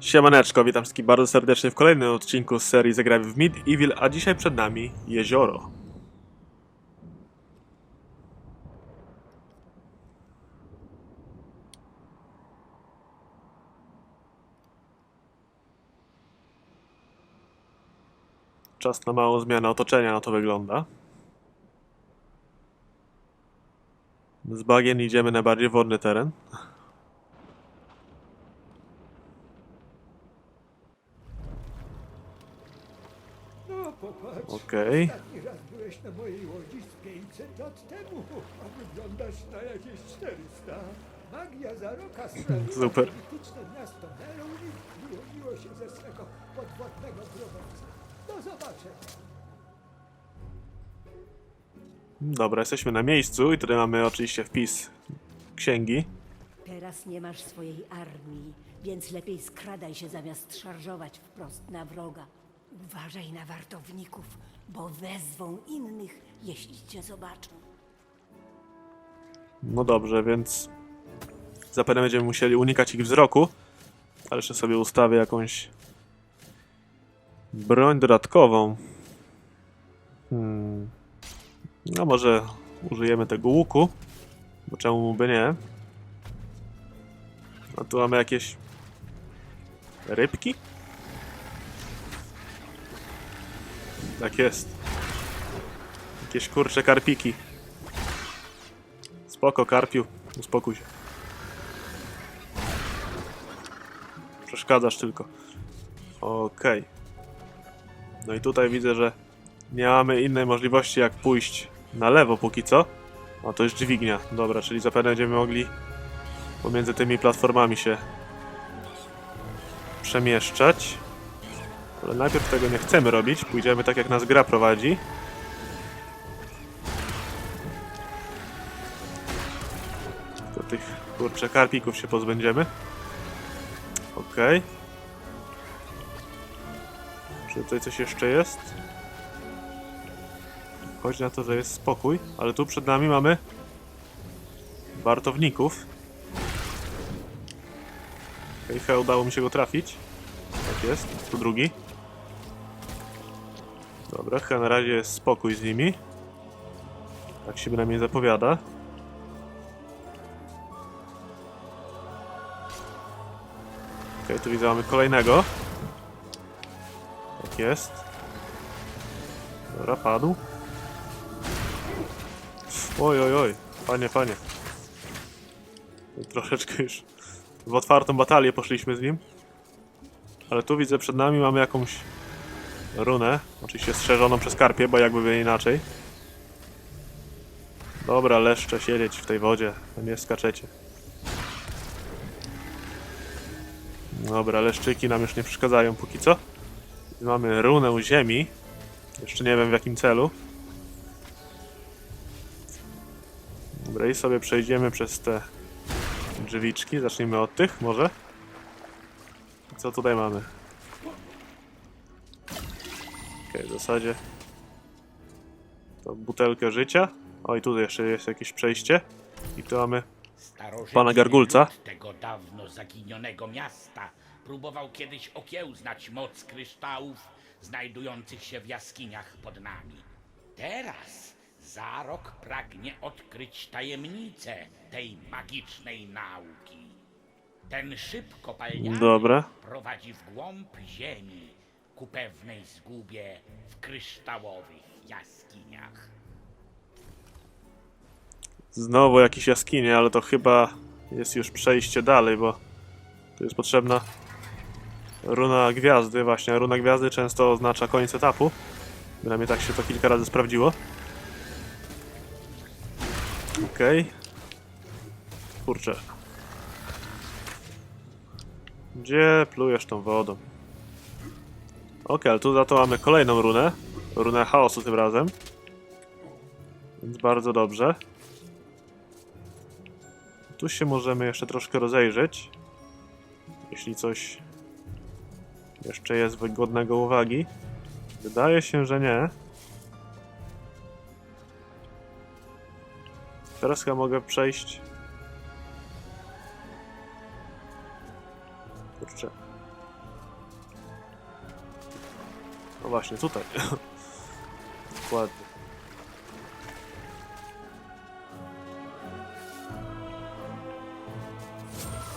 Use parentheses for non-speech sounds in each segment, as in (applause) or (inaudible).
Siemaneczko, witam wszystkich bardzo serdecznie w kolejnym odcinku z serii Zagramy w Mid Evil, a dzisiaj przed nami jezioro. Czas na małą zmianę otoczenia, na to wygląda. Z bagien idziemy na bardziej wodny teren. Okej. ostatni raz byłeś na mojej łodzi z 500 lat temu, a wyglądasz na jakieś 400. Magia Zaroka (laughs) sprawiła, Super. że mityczne miasto wyłoniło się ze swego podwodnego grobowca. Do zobaczenia. Dobra, jesteśmy na miejscu i tutaj mamy oczywiście wpis księgi. Teraz nie masz swojej armii, więc lepiej skradaj się zamiast szarżować wprost na wroga. Uważaj na wartowników, bo wezwą innych, jeśli cię zobaczą. No dobrze, więc zapewne będziemy musieli unikać ich wzroku, ale jeszcze sobie ustawię jakąś broń dodatkową. Hmm. No może użyjemy tego łuku, bo czemu by nie? A tu mamy jakieś rybki? Tak jest. Jakieś kurcze karpiki. Spoko, Karpiu. Uspokój się. Przeszkadzasz tylko. Okej. No i tutaj widzę, że nie mamy innej możliwości jak pójść na lewo póki co. A to jest dźwignia. Dobra, czyli zapewne będziemy mogli pomiędzy tymi platformami się przemieszczać. Ale najpierw tego nie chcemy robić. Pójdziemy tak jak nas gra prowadzi. To tych kurczę karpików się pozbędziemy. Okej. Czy tutaj coś jeszcze jest? Chodzi na to, że jest spokój, ale tu przed nami mamy wartowników. Okej, okay, udało mi się go trafić. Tak jest, tu drugi. Dobra, chyba na razie jest spokój z nimi. Tak się bynajmniej zapowiada. Okej, tu widzę, mamy kolejnego. Tak jest. Dobra, padł. Oj, oj, oj. Panie, panie. Troszeczkę już w otwartą batalię poszliśmy z nim. Ale tu widzę, przed nami mamy jakąś runę. Oczywiście strzeżoną przez karpie, bo jakby by inaczej. Dobra, leszcze siedzieć w tej wodzie, a nie skaczecie. Dobra, leszczyki nam już nie przeszkadzają póki co. Mamy runę ziemi. Jeszcze nie wiem w jakim celu. Dobra, i sobie przejdziemy przez te drzwiczki. Zacznijmy od tych, może. Co tutaj mamy? Okej, w zasadzie to butelkę życia. O, i tutaj jeszcze jest jakieś przejście. I tu mamy Pana Gargulca. tego dawno zaginionego miasta próbował kiedyś okiełznać moc kryształów znajdujących się w jaskiniach pod nami. Teraz Zarok pragnie odkryć tajemnicę tej magicznej nauki. Ten szyb kopalniany Dobra. prowadzi w głąb ziemi ku pewnej zgubie w kryształowych jaskiniach. Znowu jakieś jaskinie, ale to chyba jest już przejście dalej, bo tu jest potrzebna runa gwiazdy. Właśnie, runa gwiazdy często oznacza koniec etapu. Bynajmniej tak się to kilka razy sprawdziło. Okej. Kurczę. Gdzie plujesz tą wodą? Okej, ale tu za to mamy kolejną runę. Runę chaosu tym razem. Więc bardzo dobrze. Tu się możemy jeszcze troszkę rozejrzeć. Jeśli coś jeszcze jest wygodnego uwagi. Wydaje się, że nie. Teraz chyba mogę przejść. Właśnie, tutaj. (laughs) Dokładnie.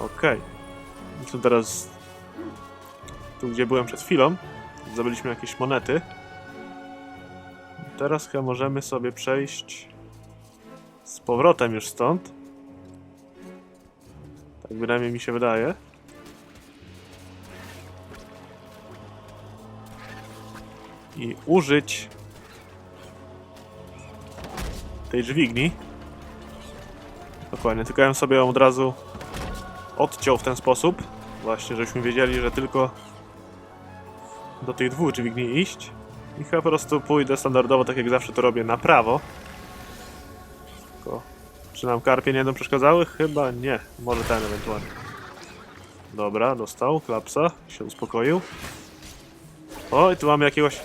Okej. I tu teraz... Tu, gdzie byłem przed chwilą, zdobyliśmy jakieś monety. Teraz chyba możemy sobie przejść z powrotem już stąd. Tak bynajmniej mi się wydaje. I użyć tej dźwigni. Dokładnie, tylko ja sobie ją od razu odciął w ten sposób. Właśnie, żebyśmy wiedzieli, że tylko do tych dwóch dźwigni iść. I chyba po prostu pójdę standardowo, tak jak zawsze to robię, na prawo. Tylko, czy nam karpie nie będą przeszkadzały? Chyba nie. Może ten ewentualnie. Dobra, dostał klapsa, się uspokoił. O, i tu mamy jakiegoś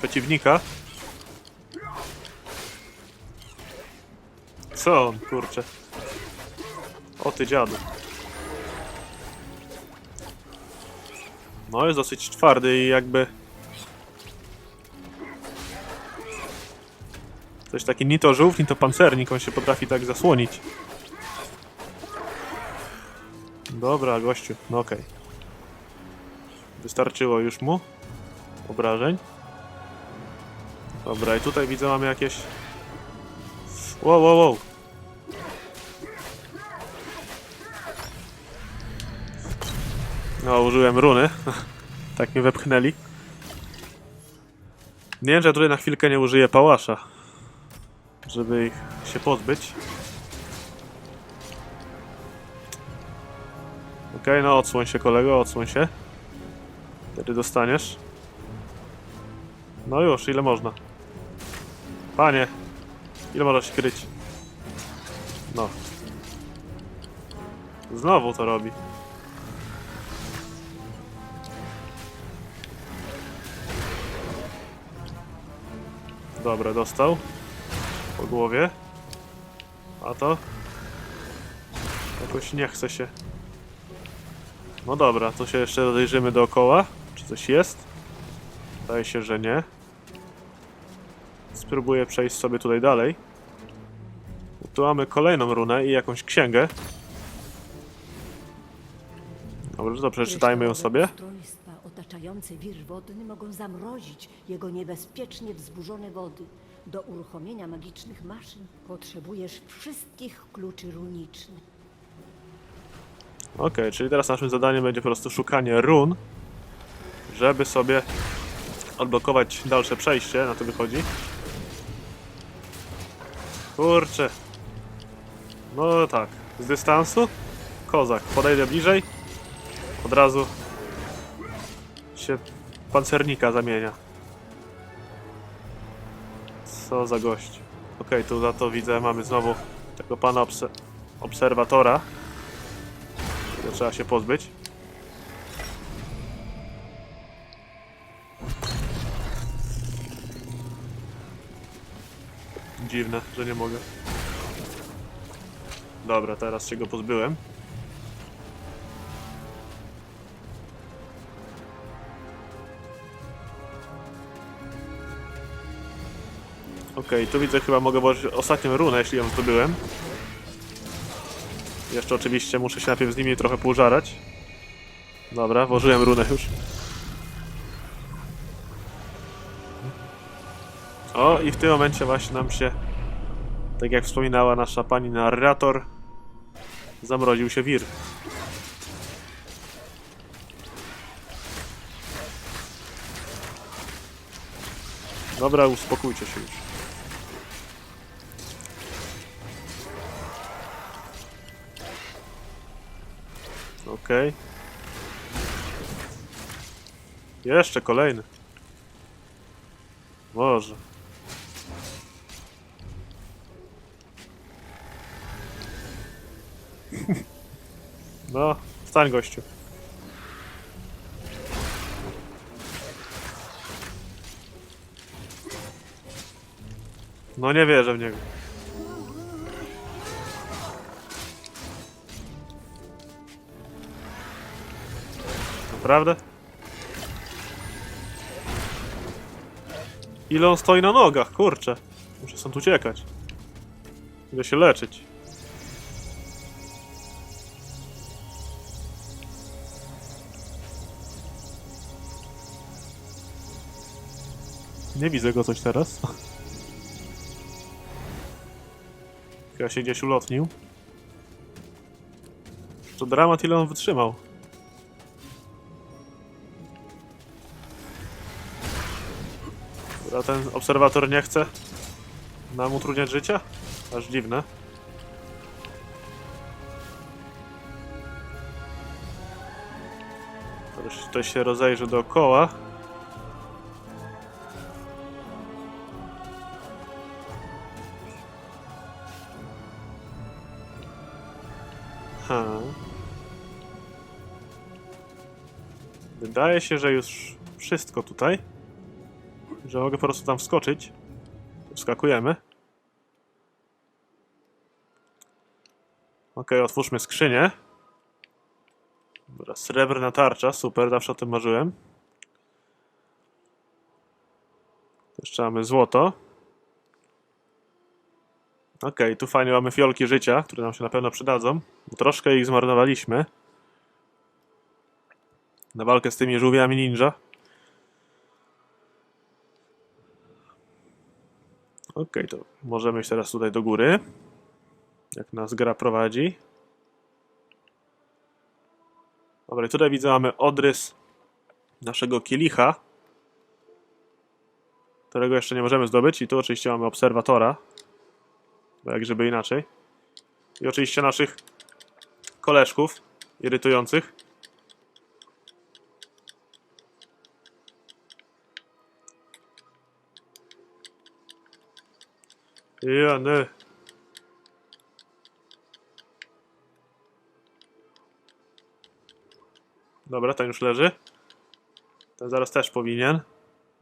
przeciwnika. Co on, kurczę? O ty dziadu. No jest dosyć twardy i jakby... Coś taki ni to żółw, ni to pancernik, on się potrafi tak zasłonić. Dobra, gościu, no okej. Wystarczyło już mu obrażeń. Dobra, i tutaj widzę mamy jakieś... Wow, wow, wow. No, użyłem runy. (laughs) tak mnie wepchnęli. Nie wiem, że ja tutaj na chwilkę nie użyję pałasza. Żeby ich się pozbyć. Okej, no odsłoń się kolego, odsłoń się. Wtedy dostaniesz. No już, ile można? Panie, ile można się kryć? No. Znowu to robi. Dobra, dostał. Po głowie. A to? Jakoś nie chce się. No dobra, to się jeszcze rozejrzymy dookoła. Czy coś jest? Wydaje się, że nie. Spróbuję przejść sobie tutaj dalej. Tu mamy kolejną runę i jakąś księgę. Dobrze, to przeczytajmy ją sobie. Ustrojstwa otaczające wir wodny mogą zamrozić jego niebezpiecznie wzburzone wody. Do uruchomienia magicznych maszyn potrzebujesz wszystkich kluczy runicznych. Okej, czyli teraz naszym zadaniem będzie po prostu szukanie run, żeby sobie odblokować dalsze przejście, na to wychodzi. Kurczę. No tak, z dystansu. Kozak, podejdę bliżej. Od razu się pancernika zamienia. Co za gość. Okej, tu za to widzę, mamy znowu tego pana obse obserwatora. Tego trzeba się pozbyć. Dziwne, że nie mogę. Dobra, teraz się go pozbyłem. Okej, tu widzę chyba mogę włożyć ostatnią runę, jeśli ją zdobyłem. Jeszcze oczywiście muszę się najpierw z nimi trochę półżarać. Dobra, włożyłem runę już. O, i w tym momencie właśnie nam się, tak jak wspominała nasza pani narrator, zamroził się wir. Dobra, uspokójcie się już. Okej. Jeszcze kolejny. Boże. No, wstań gościu. No nie wierzę w niego. Naprawdę? Ile on stoi na nogach, kurczę. Muszę stąd uciekać. Idę się leczyć. Nie widzę go coś teraz. Ja się gdzieś ulotnił. To dramat ile on wytrzymał. Dobra, ten obserwator nie chce nam utrudniać życia? Aż dziwne. Tutaj się rozejrzy dookoła. Wydaje się, że już wszystko tutaj. Że mogę po prostu tam wskoczyć. Wskakujemy. Okej, otwórzmy skrzynię. Dobra, srebrna tarcza, super, zawsze o tym marzyłem. Jeszcze mamy złoto. Okej, tu fajnie mamy fiolki życia, które nam się na pewno przydadzą. Troszkę ich zmarnowaliśmy. Na walkę z tymi żółwiami ninja. Okej, to możemy iść teraz tutaj do góry. Jak nas gra prowadzi. Dobra, tutaj widzę mamy odrys naszego kielicha, którego jeszcze nie możemy zdobyć. I tu oczywiście mamy obserwatora, bo jak żeby inaczej. I oczywiście naszych koleżków irytujących. Jany. Dobra, ten już leży. Ten zaraz też powinien.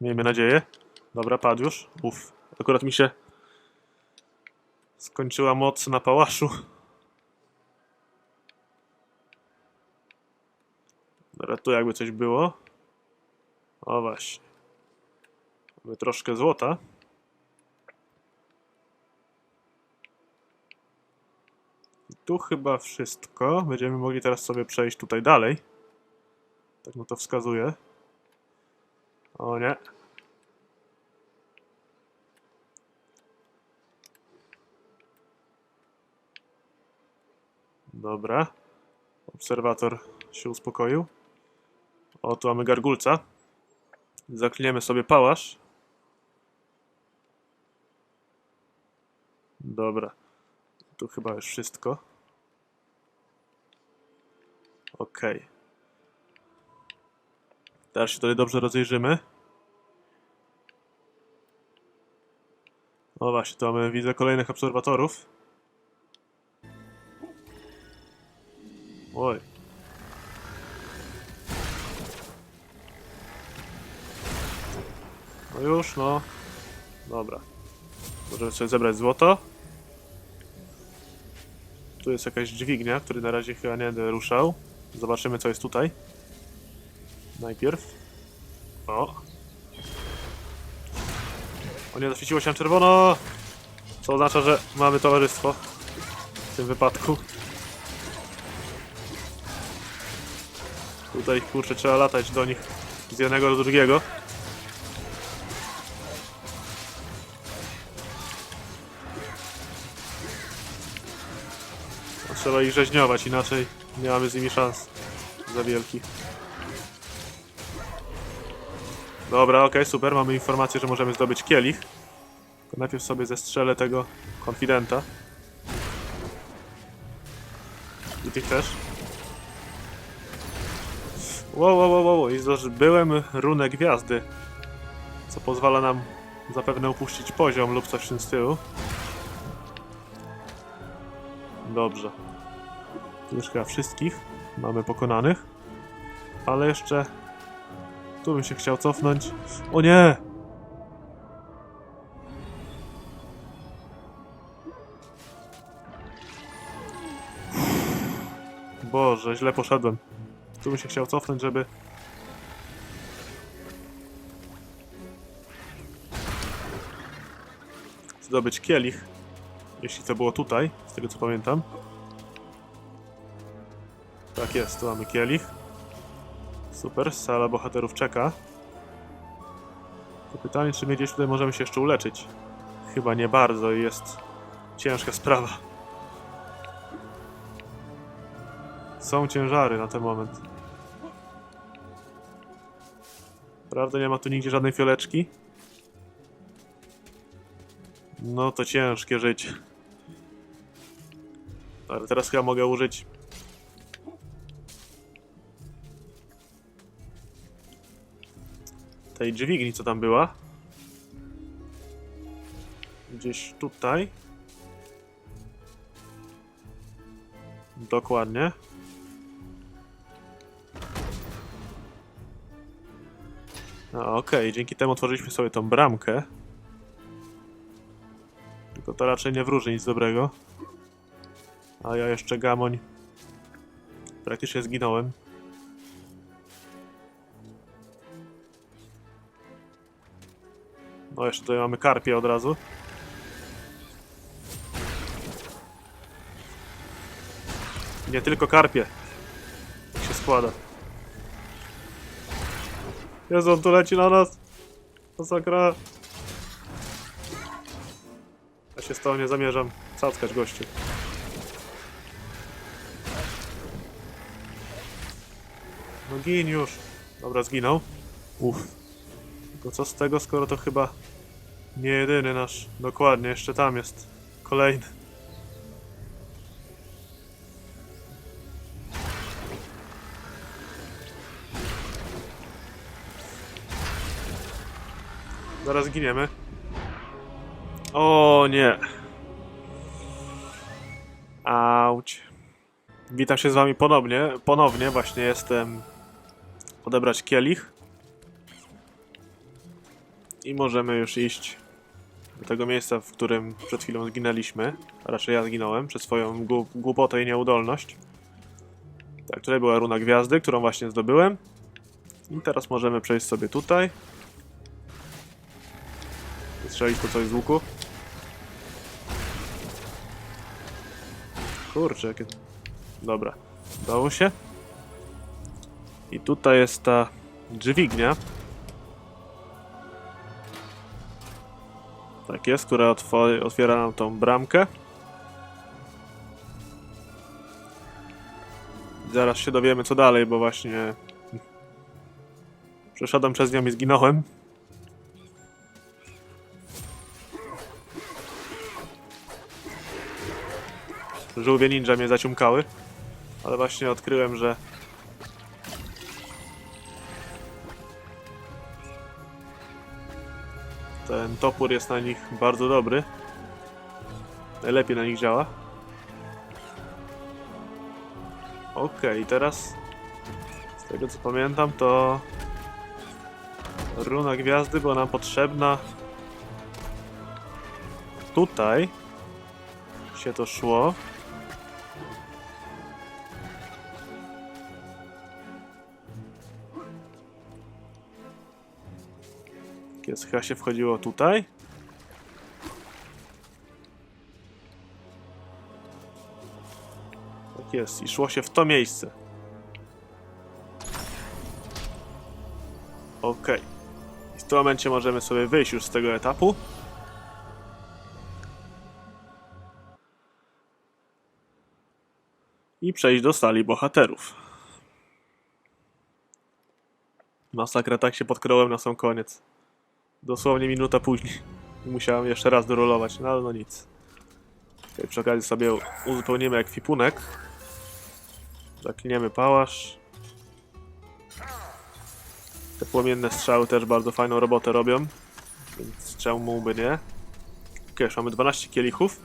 Miejmy nadzieję. Dobra, padł już. Uff. Akurat mi się skończyła moc na pałaszu. Dobra, tu jakby coś było. O właśnie. Mamy troszkę złota. Tu chyba wszystko. Będziemy mogli teraz sobie przejść tutaj dalej. Tak no to wskazuje. O nie. Dobra. Obserwator się uspokoił. O, tu mamy gargulca. Zakliniemy sobie pałasz. Dobra. Tu chyba już wszystko. Okej. Teraz się tutaj dobrze rozejrzymy. O właśnie, tu mamy, widzę kolejnych obserwatorów. Oj. No już, no. Dobra. Możemy sobie zebrać złoto. Tu jest jakaś dźwignia, który na razie chyba nie będę ruszał. Zobaczymy, co jest tutaj. Najpierw. O. O nie, zaświeciło się na czerwono! Co oznacza, że mamy towarzystwo. W tym wypadku. Tutaj, kurczę, trzeba latać do nich z jednego do drugiego. No, Trzeba ich rzeźniować, inaczej nie mamy z nimi szans za wielkich. Dobra, okej, super, mamy informację, że możemy zdobyć kielich. Tylko najpierw sobie zestrzelę tego konfidenta. I tych też. Wow, wow, wow, wow, i zdobyłem runę gwiazdy. Co pozwala nam zapewne upuścić poziom lub coś w tym stylu. Dobrze. Tu już chyba wszystkich mamy pokonanych. Ale jeszcze tu bym się chciał cofnąć. O nie! Boże, źle poszedłem. Tu bym się chciał cofnąć, żeby... zdobyć kielich. Jeśli to było tutaj, z tego co pamiętam. Tak jest, tu mamy kielich. Super, sala bohaterów czeka. To pytanie, czy my gdzieś tutaj możemy się jeszcze uleczyć? Chyba nie bardzo i jest ciężka sprawa. Są ciężary na ten moment. Prawda, nie ma tu nigdzie żadnej fioleczki? No to ciężkie życie. Ale teraz chyba mogę użyć tej dźwigni, co tam była. Gdzieś tutaj. Dokładnie. No okej, dzięki temu otworzyliśmy sobie tą bramkę. Tylko to raczej nie wróży nic dobrego. A ja jeszcze gamoń. Praktycznie zginąłem. No jeszcze tutaj mamy karpie od razu. Nie tylko karpie. Jak się składa. Jezu, on tu leci na nas. Masakra. Ja się z tą nie zamierzam cackać gościu. No gin już. Dobra, zginął. Uff. Tylko co z tego, skoro to chyba nie jedyny nasz. Dokładnie, jeszcze tam jest. Kolejny. Zaraz giniemy. O nie. Auć. Witam się z wami ponownie. Ponownie właśnie jestem odebrać kielich. I możemy już iść do tego miejsca, w którym przed chwilą zginęliśmy. A raczej ja zginąłem przez swoją głup- głupotę i nieudolność. Tak, tutaj była runa gwiazdy, którą właśnie zdobyłem. I teraz możemy przejść sobie tutaj. Strzelić po coś z łuku. Kurczę, jakie... Dobra, udało się. I tutaj jest ta dźwignia. Tak jest, która otwiera nam tą bramkę. Zaraz się dowiemy co dalej, bo właśnie przeszedłem przez nią i zginąłem. Żółwie ninja mnie zaciumkały, ale właśnie odkryłem, że ten topór jest na nich bardzo dobry. Najlepiej na nich działa. Okej, teraz z tego co pamiętam to runa gwiazdy była nam potrzebna tutaj się to szło. Jest, chyba się wchodziło tutaj. Tak jest, i szło się w to miejsce. I w tym momencie możemy sobie wyjść już z tego etapu. I przejść do sali bohaterów. Masakra, tak się podkrołem na sam koniec. Dosłownie minuta później. Musiałem jeszcze raz dorolować, no ale no nic. Okay, przy okazji sobie uzupełnimy ekwipunek. Zakliniemy pałasz. Te płomienne strzały też bardzo fajną robotę robią. Więc czemu by nie? Ok, już mamy 12 kielichów.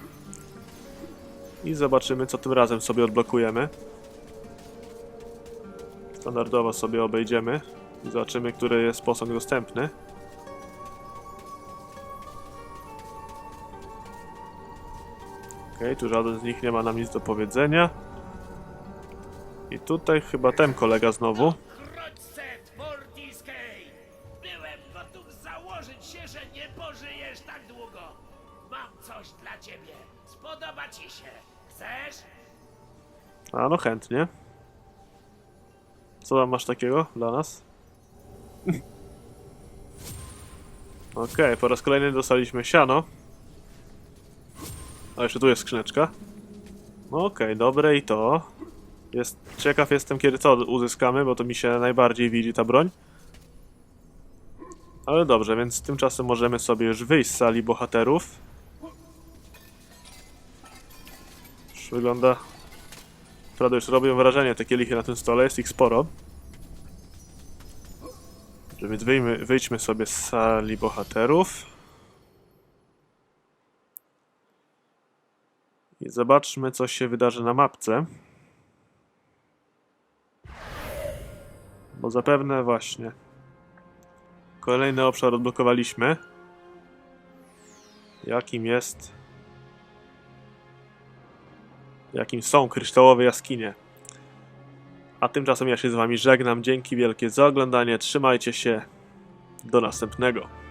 I zobaczymy, co tym razem sobie odblokujemy. Standardowo sobie obejdziemy. I zobaczymy, który jest posąg dostępny. Tu żaden z nich nie ma nam nic do powiedzenia. I tutaj chyba ten kolega znowu. Byłem gotów założyć się, że nie pożyjesz tak długo. Mam coś dla ciebie. Spodoba ci się. Chcesz? A no chętnie. Co tam masz takiego dla nas? (laughs) Okej, po raz kolejny dostaliśmy siano. A jeszcze tu jest skrzyneczka. No Okej, dobre i to. Jest, ciekaw jestem kiedy to uzyskamy, bo to mi się najbardziej widzi ta broń. Ale dobrze, więc tymczasem możemy sobie już wyjść z sali bohaterów. Już wygląda Prawda, już robią wrażenie te kielichy na tym stole, jest ich sporo. Więc wyjmy, wyjdźmy sobie z sali bohaterów. Zobaczmy, co się wydarzy na mapce. Bo zapewne właśnie kolejny obszar odblokowaliśmy. Jakim jest jakim są kryształowe jaskinie. A tymczasem ja się z wami żegnam. Dzięki wielkie za oglądanie. Trzymajcie się. Do następnego.